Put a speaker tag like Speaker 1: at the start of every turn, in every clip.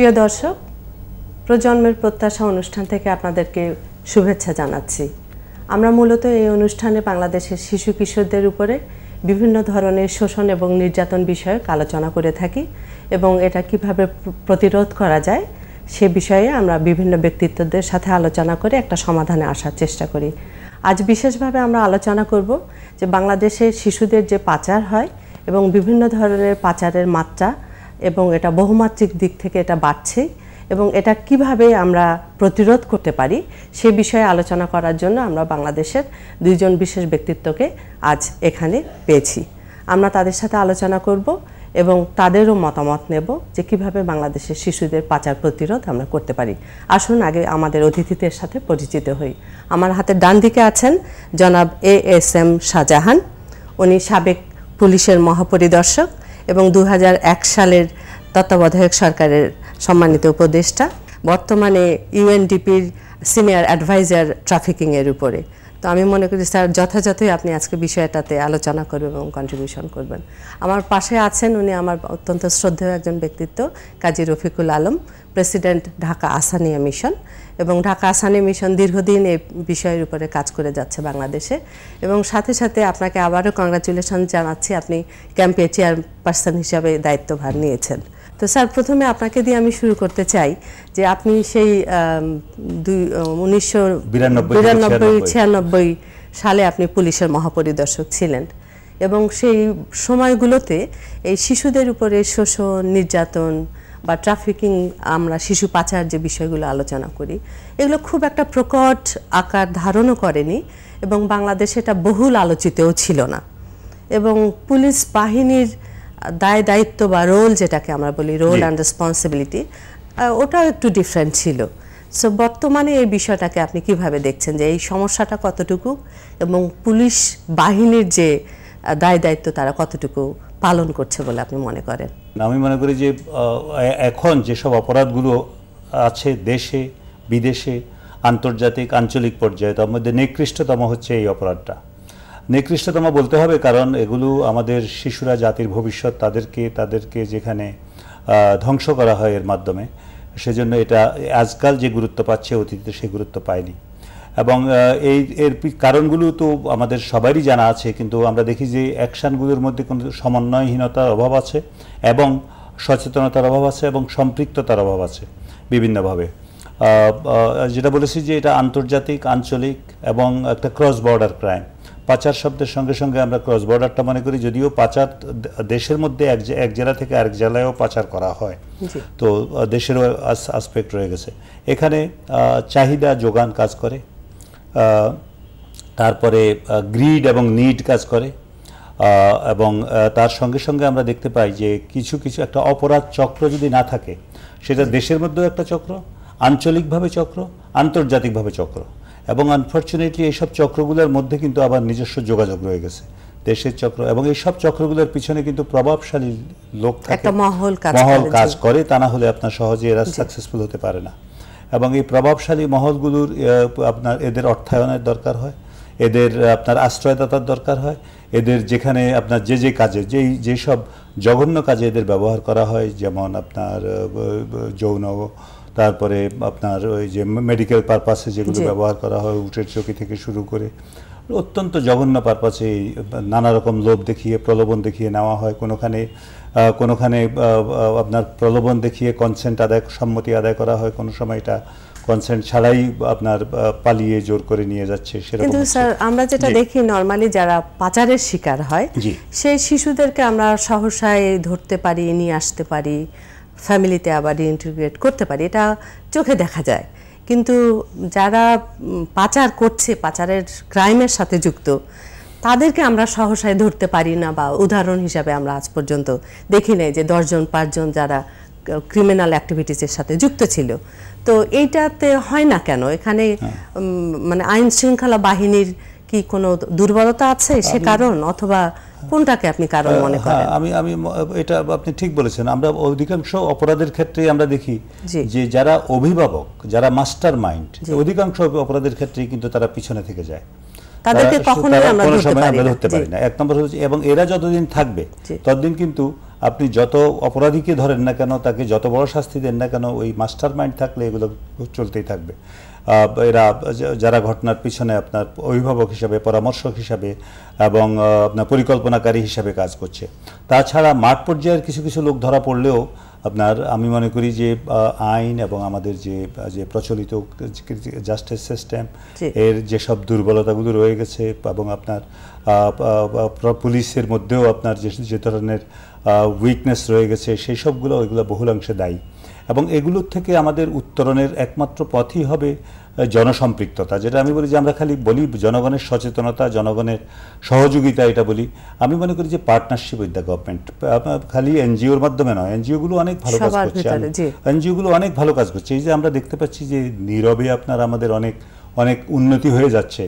Speaker 1: প্রিয় দর্শক, প্রজন্মের প্রত্যাশা অনুষ্ঠান থেকে আপনাদেরকে শুভেচ্ছা জানাচ্ছি। আমরা মূলত এই অনুষ্ঠানে বাংলাদেশের শিশু কিশোরদের উপরে বিভিন্ন ধরনের শোষণ এবং নির্যাতন বিষয়ক আলোচনা করে থাকি এবং এটা কীভাবে প্রতিরোধ করা যায় সে বিষয়ে আমরা বিভিন্ন ব্যক্তিত্বদের সাথে আলোচনা করে একটা সমাধানে আসার চেষ্টা করি। আজ বিশেষভাবে আমরা আলোচনা করব যে বাংলাদেশে শিশুদের যে পাচার হয় এবং বিভিন্ন ধরনের পাচারের মাত্রা এবং এটা বহুমাত্রিক দিক থেকে এটা বাড়ছে এবং এটা কীভাবে আমরা প্রতিরোধ করতে পারি সে বিষয়ে আলোচনা করার জন্য আমরা বাংলাদেশের দুইজন বিশেষ ব্যক্তিত্বকে আজ এখানে পেয়েছি। আমরা তাদের সাথে আলোচনা করব এবং তাদেরও মতামত নেব যে কীভাবে বাংলাদেশের শিশুদের পাচার প্রতিরোধ আমরা করতে পারি। আসুন আগে আমাদের অতিথিদের সাথে পরিচিত হই। আমার হাতের ডান দিকে আছেন জনাব এ এস এম শাহজাহান। উনি সাবেক পুলিশের মহাপরিদর্শক। এবং দুহাজার এক সালের তত্ত্বাবধায়ক সরকারের সম্মানিত উপদেষ্টা বর্তমানে ইউএনডিপির সিনিয়র অ্যাডভাইজার ট্রাফিকিংয়ের উপরে। তো আমি মনে করি স্যার, যথাযথই আপনি আজকে বিষয়টাতে আলোচনা করবেন এবং কন্ট্রিবিউশন করবেন। আমার পাশে আছেন উনি আমার অত্যন্ত শ্রদ্ধেয় একজন ব্যক্তিত্ব, কাজী রফিকুল আলম, প্রেসিডেন্ট ঢাকা আসানিয়া মিশন। এবং ঢাকা আসানি মিশন দীর্ঘদিন এই বিষয়ের উপরে কাজ করে যাচ্ছে বাংলাদেশে। এবং সাথে সাথে আপনাকে আবারও কংগ্রাচুলেশন জানাচ্ছি, আপনি ক্যাম্পের চেয়ারপারসন হিসাবে দায়িত্বভার নিয়েছেন। তো স্যার প্রথমে আপনাকে দিয়ে আমি শুরু করতে চাই যে আপনি সেই দুই উনিশশো
Speaker 2: বিরানব্বই ছিয়ানব্বই।
Speaker 1: ছিয়ানব্বই সালে আপনি পুলিশের মহাপরিদর্শক ছিলেন এবং সেই সময়গুলোতে এই শিশুদের উপরে শোষণ নির্যাতন বা ট্রাফিকিং আমরা শিশু পাচার যে বিষয়গুলো আলোচনা করি এগুলো খুব একটা প্রকট আকার ধারণও করেনি এবং বাংলাদেশে এটা বহুল আলোচিতও ছিল না এবং পুলিশ বাহিনীর দায় দায়িত্ব বা রোল যেটাকে আমরা বলি রোল অ্যান্ড রেসপন্সিবিলিটি ওটাও একটু ডিফারেন্ট ছিল। সো বর্তমানে এই বিষয়টাকে আপনি কীভাবে দেখছেন যে এই সমস্যাটা কতটুকু এবং পুলিশ বাহিনীর যে দায় দায়িত্ব তারা কতটুকু পালন করছে বলে আপনি মনে করেন?
Speaker 2: আমি মনে করি যে এখন যেসব অপরাধগুলো আছে দেশে বিদেশে আন্তর্জাতিক আঞ্চলিক পর্যায়ে তার মধ্যে নিকৃষ্টতম হচ্ছে এই অপরাধটা। নিকৃষ্টতম বলতে হবে, কারণ এগুলো আমাদের শিশুরা, জাতির ভবিষ্যৎ তাদেরকে তাদেরকে যেখানে ধ্বংস করা হয় এর মাধ্যমে, সেজন্য এটা আজকাল যে গুরুত্ব পাচ্ছে অতীতে সে গুরুত্ব পায়নি। এবং এই, এর কারণগুলো তো আমাদের সবারই জানা আছে, কিন্তু আমরা দেখি যে অ্যাকশানগুলোর মধ্যে কোনো সমন্বয়হীনতার অভাব আছে এবং সচেতনতার অভাব আছে এবং সম্পৃক্ততার অভাব আছে বিভিন্নভাবে। যেটা বলেছি যে এটা আন্তর্জাতিক, আঞ্চলিক এবং একটা ক্রস বর্ডার ক্রাইম পাচার শব্দের সঙ্গে সঙ্গে আমরা ক্রস বর্ডারটা মনে করি যদিও পাচার দেশের মধ্যে এক এক জেলা থেকে আরেক জেলায়ও পাচার করা হয়। তো দেশেরও আসপেক্ট রয়ে গেছে। এখানে চাহিদা যোগান কাজ করে তারপরে গ্রিড এবং নিড কাজ করে এবং তার সঙ্গে সঙ্গে আমরা দেখতে পাই যে কিছু কিছু একটা অপরাধ চক্র যদি না থাকে সেটা দেশের মধ্যেও একটা চক্র আঞ্চলিকভাবে চক্র আন্তর্জাতিকভাবে চক্র। এবং আনফর্চুনেটলি এইসব চক্রগুলোর মধ্যে কিন্তু আবার নিজস্ব যোগাযোগ রয়ে গেছে। দেশের চক্র এবং এইসব চক্রগুলোর পিছনে কিন্তু প্রভাবশালী লোক থাকে।
Speaker 1: মহল কাজ করে,
Speaker 2: তা না হলে আপনার সহজে এরা সাকসেসফুল হতে পারে না। এবং এই প্রভাবশালী মহলগুলোর আপনার এদের অর্থায়নের দরকার হয় এদের আপনার আশ্রয়দাতার দরকার হয় এদের যেখানে আপনার যে যে কাজে যেই যেসব জঘন্য কাজে এদের ব্যবহার করা হয় যেমন আপনার যৌন তারপরে আপনার ওই যে মেডিকেল পারপাসে যেগুলো ব্যবহার করা হয় উটের চকি থেকে শুরু করে অত্যন্ত জঘন্য পারপাসে নানা রকম লোভ দেখিয়ে প্রলোভন দেখিয়ে নেওয়া হয়। কোনোখানে কোনোখানে আপনার প্রলোভন দেখিয়ে কনসেন্ট আদায় সম্মতি আদায় করা হয় কোনো সময় এটা কনসেন্ট ছাড়াই আপনার পালিয়ে জোর করে নিয়ে যাচ্ছে সেরকম
Speaker 1: কিন্তু স্যার আমরা যেটা দেখি নর্মালি যারা পাচারের শিকার হয় সেই শিশুদেরকে আমরা সহসায় ধরতে পারি নিয়ে আসতে পারি। ফ্যামিলিতে আবার ইন্টিগ্রেট করতে পারি এটা চোখে দেখা যায়। কিন্তু যারা পাচার করছে পাচারের ক্রাইমের সাথে যুক্ত তাদেরকে আমরা সহসায় ধরতে পারি না বা উদাহরণ হিসাবে আমরা আজ পর্যন্ত দেখি নাই যে দশজন পাঁচজন যারা ক্রিমিনাল অ্যাক্টিভিটিসের সাথে যুক্ত ছিল। তো এইটাতে হয় না কেন? এখানে মানে আইন শৃঙ্খলা বাহিনীর কি কোনো দুর্বলতা আছে সে কারণ? অথবা কোনটাকে আপনি কারণ মনে
Speaker 2: হ্যাঁ
Speaker 1: করেন?
Speaker 2: আমি আমি এটা আপনি ঠিক বলেছেন। আমরা অধিকাংশ অপরাধের ক্ষেত্রে আমরা দেখি যে যারা অভিভাবক যারা মাস্টার মাইন্ড অধিকাংশ অপরাধের ক্ষেত্রে কিন্তু তারা পিছনে থেকে যায়।
Speaker 1: তাদেরকে কখনোই আমরা ধরতে। পারি না।
Speaker 2: এক নম্বর হচ্ছে এবং এরা যতদিন থাকবে ততদিন কিন্তু আপনি যত অপরাধীকে ধরেন না কেন তাকে যত বড় শাস্তি দেন না কেন ওই মাস্টার মাইন্ড থাকলে এগুলো চলতেই থাকবে এরা যারা ঘটনার পিছনে আপনার অভিভাবক হিসাবে পরামর্শক হিসাবে এবং আপনার পরিকল্পনাকারী হিসাবে কাজ করছে তাছাড়া মাঠ পর্যায়ের কিছু কিছু লোক ধরা পড়লেও আপনার আমি মনে করি যে আইন এবং আমাদের যে যে প্রচলিত জাস্টিস সিস্টেম। এর যেসব দুর্বলতাগুলো রয়ে গেছে এবং আপনার পুলিশের মধ্যেও আপনার যে যে ধরনের উইকনেস রয়ে গেছে সেই সবগুলো ওইগুলো বহুলাংশে দায়ী। এবং এগুলোর থেকে আমাদের উত্তরণের একমাত্র পথই হবে জনসম্পৃক্ততা। যেটা আমি বলি যে আমরা খালি বলি জনগণের সচেতনতা জনগণের সহযোগিতা এটা বলি। আমি মনে করি যে পার্টনারশিপ উইথ দ্য গভর্নমেন্ট খালি এনজিওর মাধ্যমে নয় এনজিওগুলো অনেক ভালো কাজ করছে। এনজিওগুলো অনেক ভালো কাজ করছে। এই যে আমরা দেখতে পাচ্ছি যে নীরবে আপনার আমাদের অনেক অনেক উন্নতি হয়ে যাচ্ছে।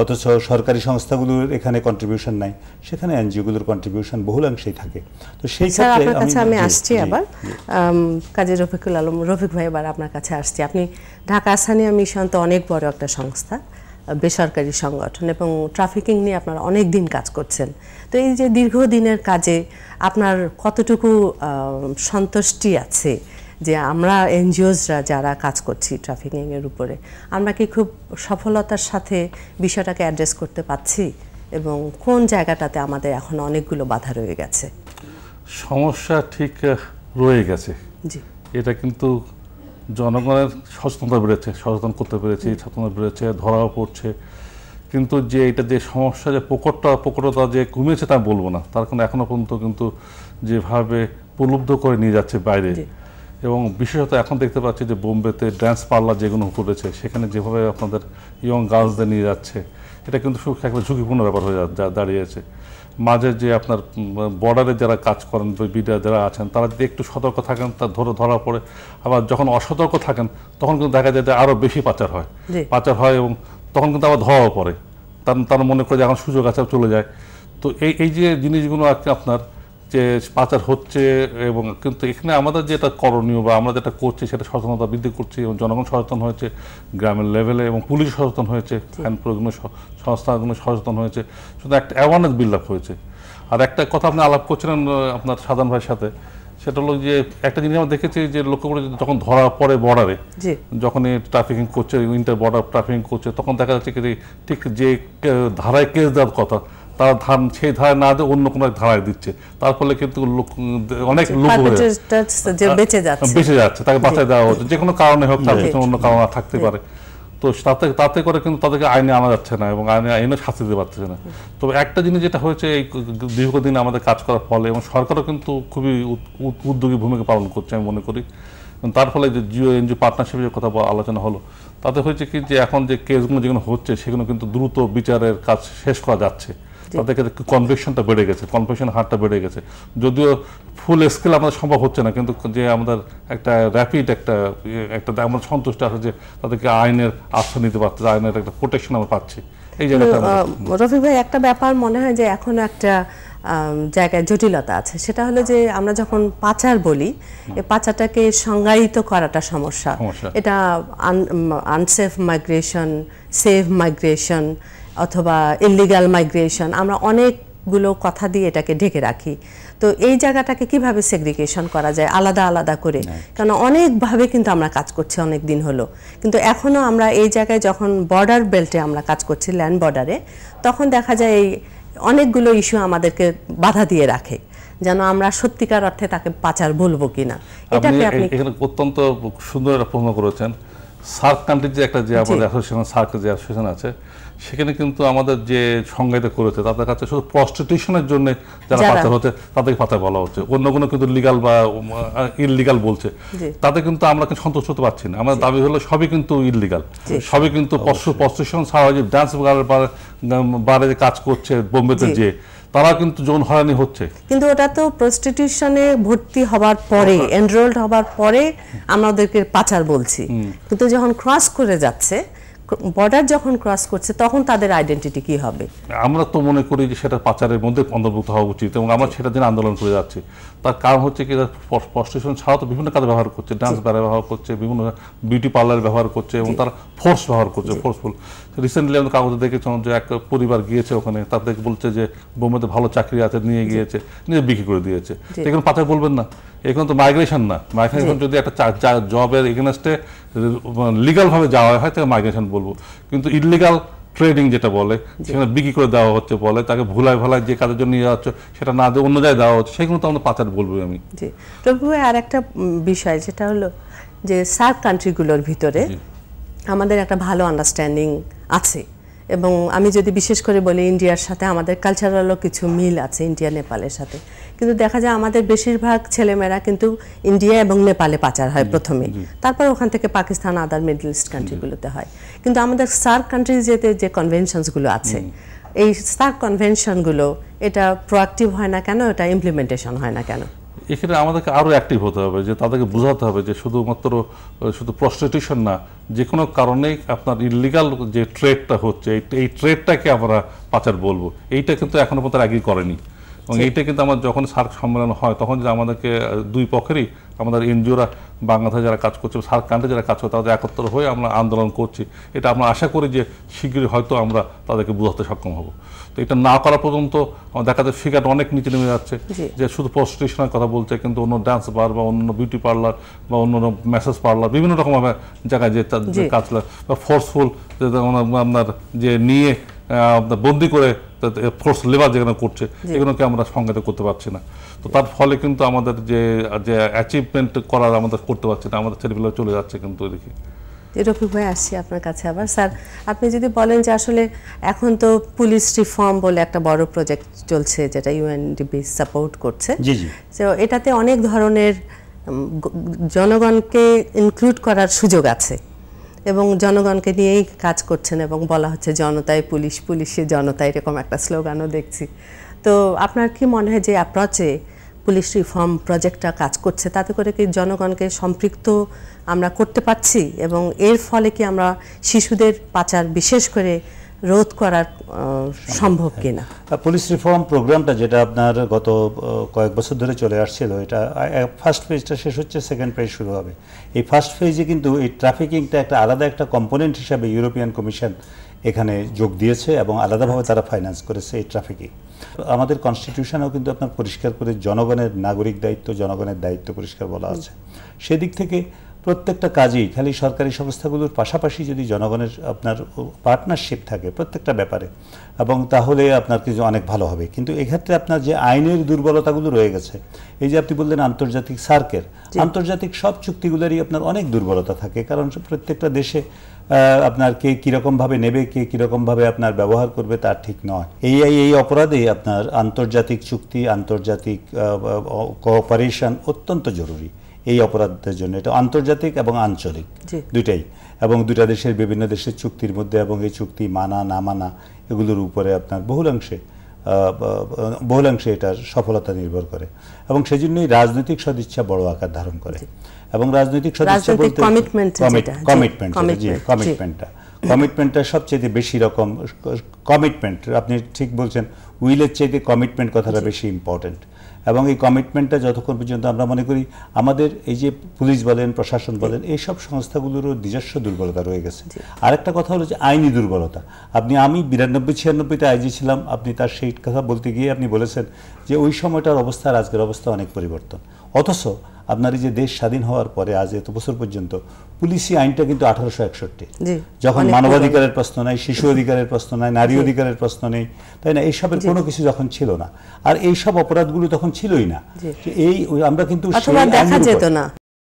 Speaker 2: অথচ সরকারি সংস্থাগুলোর এখানে কন্ট্রিবিউশন নাই সেখানে এনজিওগুলোর কন্ট্রিবিউশন বহুলাংশেই থাকে। তো সেই ক্ষেত্রে
Speaker 1: আপনার কাছে আমি আসছি আবার। কাজী রফিকুল আলম রফিক ভাই এবার আপনার কাছে আসছি। আপনি ঢাকা স্থানীয় মিশন তো অনেক বড় একটা সংস্থা বেসরকারি সংগঠন এবং ট্রাফিকিং নিয়ে আপনারা অনেক দিন কাজ করছেন। তো এই যে দীর্ঘদিনের কাজে আপনার কতটুকু সন্তুষ্টি আছে? যে আমরা এনজিওসরা যারা কাজ করছি ট্রাফিকিং এর উপরে আমরা কি খুব সফলতার সাথে বিষয়টাকে অ্যাড্রেস করতে পারছি? এবং কোন জায়গাটাতে আমাদের এখন অনেকগুলো বাধা রয়ে গেছে?
Speaker 3: সমস্যা ঠিক রয়ে গেছে।
Speaker 1: জি।
Speaker 3: এটা কিন্তু জনগণের সচেতনতা বেড়েছে সচেতন করতে পেরেছি সচেতনতা বেড়েছে ধরাও পড়ছে। কিন্তু যে এটা যে সমস্যা যে প্রকটটা প্রকটতা যে কমেছে তা বলব না। তার কারণ এখনও পর্যন্ত কিন্তু যেভাবে প্রলুব্ধ করে নিয়ে যাচ্ছে বাইরে। এবং বিশেষত এখন দেখতে পাচ্ছি যে বোম্বেতে ড্যান্স পার্লার যেগুলো করেছে সেখানে যেভাবে আপনাদের ইয়ং গার্লসদের নিয়ে যাচ্ছে এটা কিন্তু একটা ঝুঁকিপূর্ণ ব্যাপার হয়ে দাঁড়িয়েছে মাঝে যে আপনার বর্ডারে যারা কাজ করেন বিডিআর যারা আছেন তারা যদি একটু সতর্ক থাকেন তা ধরে ধরা পড়ে আবার যখন অসতর্ক থাকেন তখন কিন্তু দেখা যায় যে আরও বেশি পাচার হয়। পাচার হয় এবং তখন কিন্তু আবার ধরাও পড়ে। তার তার মনে করে যে এখন সুযোগ আছে চলে যায়। তো এই এই যে জিনিসগুলো আর কি আপনার যে পাচার হচ্ছে এবং কিন্তু এখানে আমাদের যেটা করণীয় বা আমরা যেটা করছি সেটা সচেতনতা বৃদ্ধি করছি এবং জনগণ সচেতন হয়েছে গ্রামের লেভেলে এবং পুলিশ সচেতন হয়েছে আইন প্রয়োগগুলো সংস্থাগুলো সচেতন হয়েছে। শুধু একটা অ্যাওয়ারনেস বিল্ড আপ হয়েছে। আর একটা কথা আপনি আলাপ করছিলেন আপনার সাধারণ ভাইয়ের সাথে সেটা হলো যে একটা জিনিস আমরা দেখেছি যে লক্ষ্য করে যখন ধরা পড়ে বর্ডারে যখনই ট্রাফিকিং করছে ইন্টার বর্ডার ট্রাফিকিং করছে তখন দেখা যাচ্ছে কি যে ঠিক যে ধারায় কেস দেওয়ার কথা তার ধান সেই ধারায় না দিয়ে অন্য কোনো ধারায় দিচ্ছে। তার ফলে কিন্তু অনেক লোক
Speaker 1: বেঁচে যাচ্ছে।
Speaker 3: বেঁচে যাচ্ছে তাকে বাঁচায় দেওয়া হচ্ছে। যে কোনো কারণে হোক তার পিছনে অন্য কারণ থাকতে পারে। তো তাতে তাতে করে কিন্তু তাদেরকে আইনে আনা যাচ্ছে না এবং আইনে আইনে শাস্তি দিতে পারতেছে না। তবে একটা জিনিস যেটা হয়েছে এই দীর্ঘদিন আমাদের কাজ করার ফলে এবং সরকারও কিন্তু খুবই উদ- উদ- উদ্যোগী ভূমিকা পালন করছে আমি মনে করি। তার ফলে যে জিও এনজিও পার্টনারশিপের কথা আলোচনা হলো। তাতে হয়েছে কি যে এখন যে কেসগুলো যেগুলো হচ্ছে সেগুলো কিন্তু দ্রুত বিচারের কাজ শেষ করা যাচ্ছে। তাদের ক্ষেত্রে কনভেকশনটা বেড়ে গেছে কনভেকশন হারটা বেড়ে গেছে। যদিও ফুল স্কেল আমাদের সম্ভব হচ্ছে না কিন্তু যে আমাদের একটা র্যাপিড একটা ইয়ে, একটা আমরা সন্তুষ্ট আছে যে তাদেরকে আইনের আশ্রয় নিতে পারছে আইনের একটা প্রোটেকশন আমরা পাচ্ছি। এই জায়গাটা
Speaker 1: রফিক ভাই একটা ব্যাপার মনে হয় যে এখন একটা জায়গায় জটিলতা আছে। সেটা হলো যে আমরা যখন পাচার বলি এই পাচারটাকে সংজ্ঞায়িত করাটা সমস্যা।
Speaker 3: সমস্যা।
Speaker 1: এটা আনসেফ মাইগ্রেশন সেফ মাইগ্রেশন অথবা ইলিগাল মাইগ্রেশন আমরা অনেকগুলো কথা দিয়ে এটাকে ঢেকে রাখি। তো এই জায়গাটাকে কীভাবে সেগ্রিগেশন করা যায়? আলাদা আলাদা করে। কারণ অনেকভাবে কিন্তু আমরা কাজ করছি অনেক দিন হলো। কিন্তু এখনও আমরা এই জায়গায় যখন বর্ডার বেল্টে আমরা কাজ করছি ল্যান্ড বর্ডারে তখন দেখা যায় এই অনেকগুলো ইস্যু আমাদেরকে বাধা দিয়ে রাখে। যেন আমরা সত্যিকার অর্থে তাকে পাচার বলব কিনা।
Speaker 3: আপনি
Speaker 1: এটাকে আপনি
Speaker 3: এখানে অত্যন্ত সুন্দর একটা প্রশ্ন করেছেন। সার্ক কান্ট্রির যে একটা যে আমাদের অ্যাসোসিয়েশন সার্ক যে অ্যাসোসিয়েশন আছে সেখানে কিন্তু আমাদের যে সংজ্ঞায়িত করেছে তাদের কাছে শুধু প্রস্টিটিউশনের জন্য যারা পাচার হচ্ছে তাদেরকে পাচার বলা হচ্ছে। অন্য কোনো কিন্তু লিগাল বা ইললিগাল বলছে।
Speaker 1: জি।
Speaker 3: তাতে কিন্তু আমরা কিন্তু সন্তুষ্ট হতে পারছি না। আমাদের দাবি হলো সবই কিন্তু ইললিগাল সবই কিন্তু প্রস্টিটিউশন ছাড়া যে ডান্স বারে যে কাজ করছে বোম্বেতে যে তারা কিন্তু যৌন হয়রানি হচ্ছে।
Speaker 1: কিন্তু ওটা তো প্রস্টিটিউশনে ভর্তি হবার পরে এনরোলড হবার পরে আমরা ওদেরকে পাচার বলছি। কিন্তু যখন ক্রস করে যাচ্ছে বর্ডার যখন ক্রস করছে, তখন তাদের আইডেন্টিটি কি হবে?
Speaker 3: আমরা তো মনে করি যে সেটা পাচারের মধ্যে অন্তর্ভুক্ত হওয়া উচিত এবং আমরা সেটার জন্য আন্দোলন করে যাচ্ছি। তার কারণ হচ্ছে কি প্রস্টিটিউশন ছাড়াও তো বিভিন্ন কাজে ব্যবহার করছে ডান্স ব্যবহার করছে বিভিন্ন বিউটি পার্লার ব্যবহার করছে এবং তারা ফোর্স ব্যবহার করছে ফোর্সফুল রিসেন্টলি আমরা কাগজে দেখেছিলাম যে এক পরিবার গিয়েছে ওখানে তাদের বলছে যে বোম্বেতে ভালো চাকরি আছে নিয়ে গিয়েছে নিয়ে বিক্রি করে দিয়েছে। এখন পাথায় বলবেন না এখন তো মাইগ্রেশন না। মাইগ্রেশন যদি একটা জবের এগেনস্টে লিগালভাবে যাওয়া হয় তাকে মাইগ্রেশন বলব। কিন্তু ইলিগাল ট্রেডিং যেটা বলে সেখানে বিক্রি করে দেওয়া হচ্ছে বলে তাকে ভুলায় ভালায় যে কাজের জন্য নিয়ে যাচ্ছে সেটা না দিয়ে অন্য জায়গায় দেওয়া হচ্ছে সেগুলো তো আমরা পাচার বলব আমি।
Speaker 1: জি। তবু আর একটা বিষয় যেটা হলো যে সার্ক কান্ট্রিগুলোর ভিতরে আমাদের একটা ভালো আন্ডারস্ট্যান্ডিং আছে। এবং আমি যদি বিশেষ করে বলি ইন্ডিয়ার সাথে আমাদের কালচারালও কিছু মিল আছে ইন্ডিয়া নেপালের সাথে। কিন্তু দেখা যায় আমাদের বেশিরভাগ ছেলেমেয়েরা কিন্তু ইন্ডিয়া এবং নেপালে পাচার হয় প্রথমে তারপর ওখান থেকে পাকিস্তান আদার মিডল ইস্ট কান্ট্রিগুলোতে হয়। কিন্তু আমাদের সার্ক কান্ট্রিজ যেতে যে কনভেনশনসগুলো আছে এই সার্ক কনভেনশনগুলো এটা প্রোয়াক্টিভ হয় না কেন? এটা ইমপ্লিমেন্টেশন হয় না কেন?
Speaker 3: এখানে আমাদেরকে আরও অ্যাক্টিভ হতে হবে, যে তাদেরকে বোঝাতে হবে যে শুধুমাত্র শুধু প্রস্টিটিউশন না, যে কোনো কারণে আপনার ইলিগাল যে ট্রেডটা হচ্ছে, এই- ট্রেডটাকে আমরা পাচার বলব। এইটা কিন্তু এখনও পর্যন্ত আগে করেনি। এবং এইটা কিন্তু আমার যখন সার্ক সম্মেলন হয় তখন যে আমাদেরকে দুই পক্ষেরই আমাদের এনজিওরা বাংলাদেশে যারা কাজ করছে সার্ক কান্ট্রি যারা কাজ করছে তাদের একত্র হয়ে আমরা আন্দোলন করছি এটা আমরা আশা করি যে শীঘ্রই হয়তো আমরা তাদেরকে বোঝাতে সক্ষম হব। তো এটা না করা পর্যন্ত দেখা যায় ফিগারটা অনেক নিচে নেমে যাচ্ছে যে শুধু প্রস্টিটিউশনের কথা বলছে কিন্তু অন্য ডান্স বার বা অন্য বিউটি পার্লার বা অন্য মেসেজ পার্লার বিভিন্ন রকমভাবে জায়গায় যে। কাজ বা ফোর্সফুল আপনার যে নিয়ে আপনার বন্দি করে ফোর্স লেবার যেখানে করছে এগুলোকে আমরা সংজ্ঞাতে করতে পারছি না। তো তার ফলে কিন্তু আমাদের যে যে অ্যাচিভমেন্ট করার আমাদের করতে পারছি না আমাদের ছেলেগুলো চলে যাচ্ছে কিন্তু এদিকে।
Speaker 1: যে রফিক ভাই আসছি আপনার কাছে আবার। স্যার আপনি যদি বলেন যে আসলে এখন তো পুলিশ রিফর্ম বলে একটা বড় প্রজেক্ট চলছে যেটা ইউএনডিপি সাপোর্ট করছে।
Speaker 2: জি জি।
Speaker 1: তো এটাতে অনেক ধরনের জনগণকে ইনক্লুড করার সুযোগ আছে। এবং জনগণকে নিয়েই কাজ করছেন এবং বলা হচ্ছে জনতায় পুলিশ, পুলিশে জনতায় এরকম একটা স্লোগানও দেখছি। তো আপনার কি মনে হয় যে অ্যাপ্রচে পুলিশ রিফর্ম প্রজেক্টটা কাজ করছে, তাতে করে কি জনগণকে সম্পৃক্ত আমরা করতে পারছি? এবং এর ফলে কি আমরা শিশুদের পাচার বিশেষ করে রোধ করার সম্ভব কিনা।
Speaker 2: আর পুলিশ রিফর্ম প্রোগ্রামটা যেটা আপনার গত কয়েক বছর ধরে চলে আসছিল এটা ফার্স্ট ফেজটা শেষ হচ্ছে সেকেন্ড ফেজ শুরু হবে। এই ফার্স্ট ফেজে কিন্তু এই ট্রাফিকিংটা একটা আলাদা একটা কম্পোনেন্ট হিসাবে ইউরোপিয়ান কমিশন এখানে যোগ দিয়েছে এবং আলাদাভাবে তারা ফাইন্যান্স করেছে এই ট্রাফিকিং আমাদের কনস্টিটিউশনেও কিন্তু আপনার পরিষ্কার করে জনগণের নাগরিক দায়িত্ব জনগণের দায়িত্ব পরিষ্কার বলা আছে। সেদিক থেকে প্রত্যেকটা কাজেই খালি সরকারি সংস্থাগুলোর পাশাপাশি যদি জনগণের আপনার পার্টনারশিপ থাকে প্রত্যেকটা ব্যাপারে এবং তাহলে আপনার কিছু অনেক ভালো হবে। কিন্তু এক্ষেত্রে আপনার যে আইনের দুর্বলতাগুলো রয়ে গেছে এই যে আপনি বললেন আন্তর্জাতিক সার্কের আন্তর্জাতিক সব চুক্তিগুলোরই আপনার অনেক দুর্বলতা থাকে। কারণ প্রত্যেকটা দেশে আপনার কে কীরকমভাবে নেবে কে কীরকমভাবে আপনার ব্যবহার করবে তার ঠিক নয়। এই এই এই অপরাধে আপনার আন্তর্জাতিক চুক্তি আন্তর্জাতিক কোঅপারেশন অত্যন্ত জরুরি। এই অপরাধের জন্য। এটা আন্তর্জাতিক এবং আঞ্চলিক দুইটাই। এবং দুইটা দেশের বিভিন্ন দেশের চুক্তির মধ্যে এবং এই চুক্তি মানা না মানা এগুলোর উপরে আপনার বহুলাংশে বহুলাংশে এটার সফলতা নির্ভর করে। এবং সেজন্যই রাজনৈতিক সদিচ্ছা বড় আকার ধারণ করে। এবং রাজনৈতিক সদিচ্ছা বলতে কমিটমেন্ট জি। কমিটমেন্টটা কমিটমেন্টটা সবচেয়ে বেশি রকম কমিটমেন্ট আপনি ঠিক বলছেন উইলের চাইতে কমিটমেন্ট কথাটা বেশি ইম্পর্টেন্ট এবং এই কমিটমেন্টটা যতক্ষণ পর্যন্ত আমরা মনে করি আমাদের এই যে পুলিশ বলেন প্রশাসন বলেন এইসব সংস্থাগুলোরও নিজস্ব দুর্বলতা রয়ে গেছে। আরেকটা কথা হলো যে আইনি দুর্বলতা। আপনি আমি বিরানব্বই ছিয়ানব্বইতে আইজি ছিলাম আপনি তার সেই কথা বলতে গিয়ে আপনি বলেছেন যে ওই সময়টার অবস্থা আর আজকের অবস্থা অনেক পরিবর্তন। অথচ আপনার এই যে দেশ স্বাধীন হওয়ার পরে আজ এত বছর পর্যন্ত পুলিশি আইনটা কিন্তু আঠারোশো একষট্টি। যখন মানবাধিকারের প্রশ্ন নাই শিশু অধিকারের প্রশ্ন নাই নারী অধিকারের প্রশ্ন নেই তাই না? এইসবের কোনো কিছু যখন ছিল না। আর এইসব অপরাধগুলো তখন ছিলই না। এই আমরা কিন্তু
Speaker 1: দেখা যেত না।